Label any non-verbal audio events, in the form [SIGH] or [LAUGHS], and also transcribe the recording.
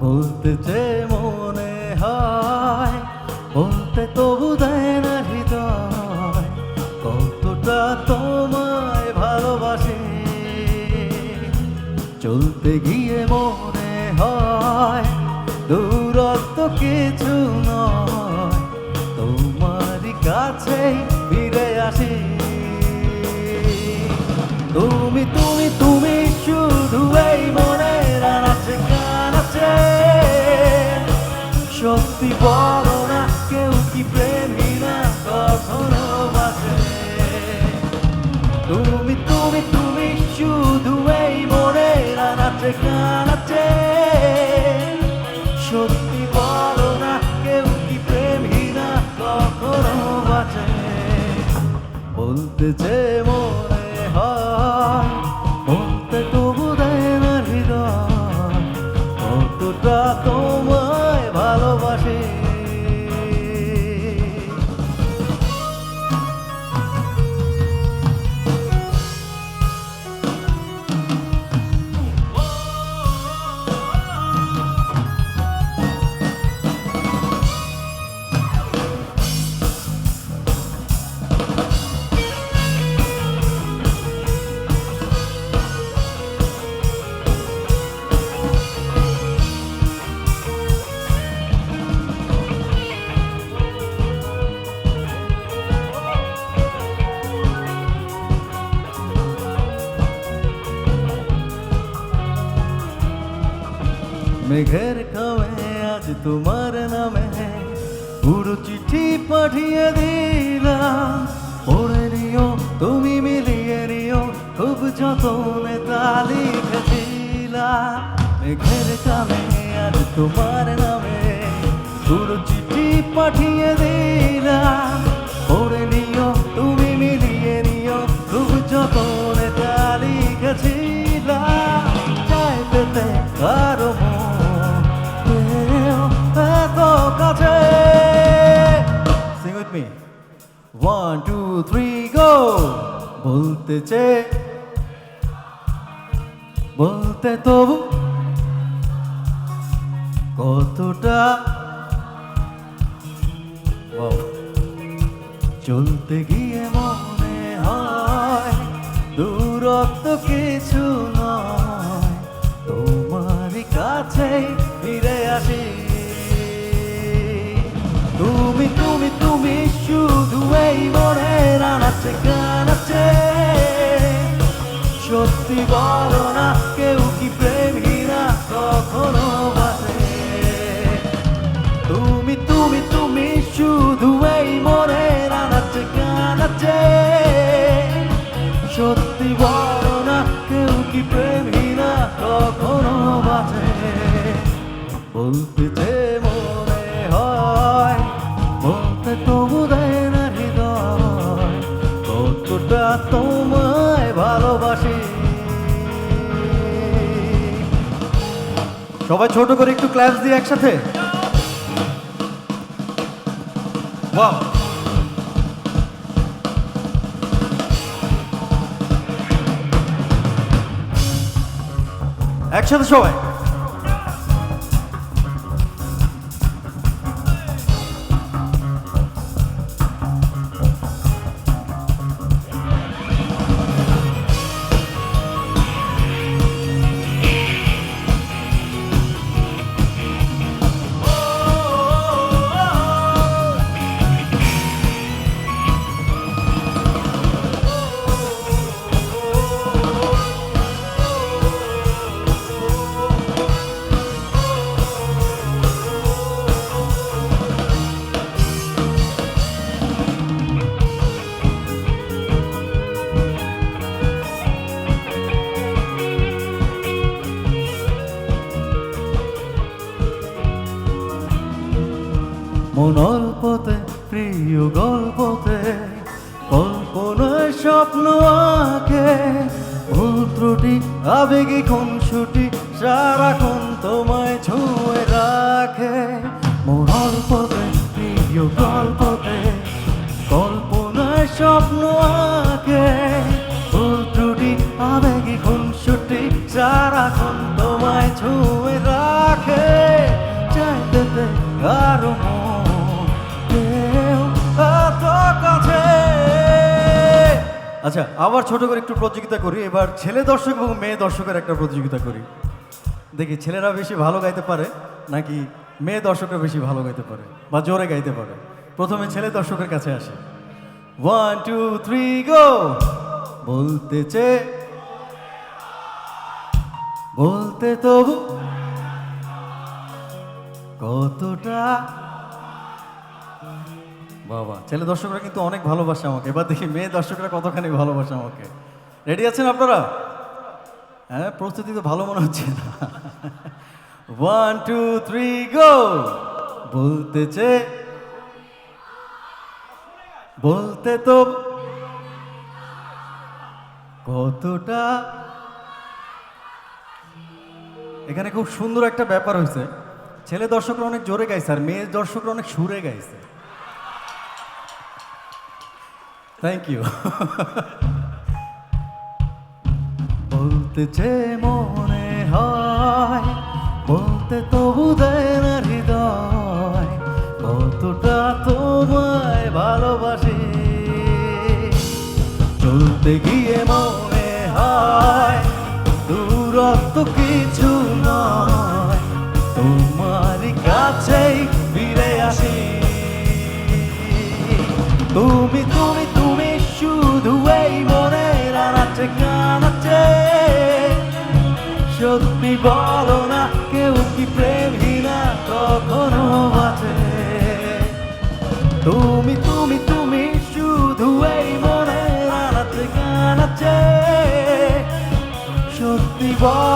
বলতে যে বলতে যে মনে হয়। বলতে তবু দেয় না হৃদয়। কতটা মেঘের খামে আজ তোমার নামে পুরো চিঠি পাঠিয়ে দিলাম পড়ে নিও তুমি মিলিয়ে নিও খুব যতনে তা লিখেছিলাম মেঘের কামে আজ তোমার নামে পুরো চিঠি পাঠিয়ে দিলাম বলতে চে বলতে তবু কতটা চলতে গিয়ে মনে হয় দূরত্ব কিছু নয় তোমারই কাছে ফিরে আসি। তুমি তুমি তুমি শুধু এই মনে গানাচ্ছে সত্যি বলো না, কেউ কি প্রেমী না কখনো বাসে তুমি তুমি তুমি শুধু এই মনে রানাচ্ছে গানাচ্ছে সত্যি বলো না, কেউ কি প্রেমী না কখনো বাঁচে বলতে সবাই ছোট করে একটু ক্লাস দিয়ে একসাথে। বাহ একসাথে সবাই। মন অল্পতে, প্রিয় গল্পতে, কল্পনায় স্বপ্ন আঁকে। ভুল ত্রুটি আবেগী কোন ছুটি সারাক্ষণ তোমায় ছুঁয়ে রাখে। মন অল্পতে, প্রিয় গল্পতে, কল্পনায় স্বপ্ন আঁকে। আচ্ছা আবার ছোট করে একটু প্রতিযোগিতা করি। এবার ছেলে দর্শক এবং মেয়ে দর্শকের একটা প্রতিযোগিতা করি। দেখি, ছেলেরা বেশি ভালো গাইতে পারে নাকি মেয়ে দর্শকরা বেশি ভালো গাইতে পারে বা জোরে গাইতে পারে? প্রথমে ছেলে দর্শকের কাছে আসে। ওয়ান টু থ্রি গো বলতে চে, বলতে তবু, কতটা বাবা, ছেলে দর্শকরা কিন্তু অনেক ভালোবাসে আমাকে। এবার দেখি মেয়ে দর্শকরা কতখানি ভালোবাসে আমাকে। রেডি আছেন আপনারা? হ্যাঁ প্রস্তুতি তো ভালো মনে হচ্ছে না। ওয়ান টু থ্রি গো বলতেছে বলতে তো কতটা এখানে খুব সুন্দর একটা ব্যাপার হয়েছে। ছেলে দর্শকরা অনেক জোরে গাইছে, আর মেয়ে দর্শকরা অনেক সুরে গাইছে। থ্যাংক ইউ [LAUGHS] বলতে যে মনে হয়, বলতে তবু দেয় না হৃদয়, কতটা তোমায় ভালোবাসি। চলতে গিয়ে মনে হয়, দূরত্ব কিছু বলো না, কেউ কি প্রেমহীনা কখনো আছে? তুমি তুমি তুমি শুধু এই মনে আনাতে কানাচ্ছে সত্যি বল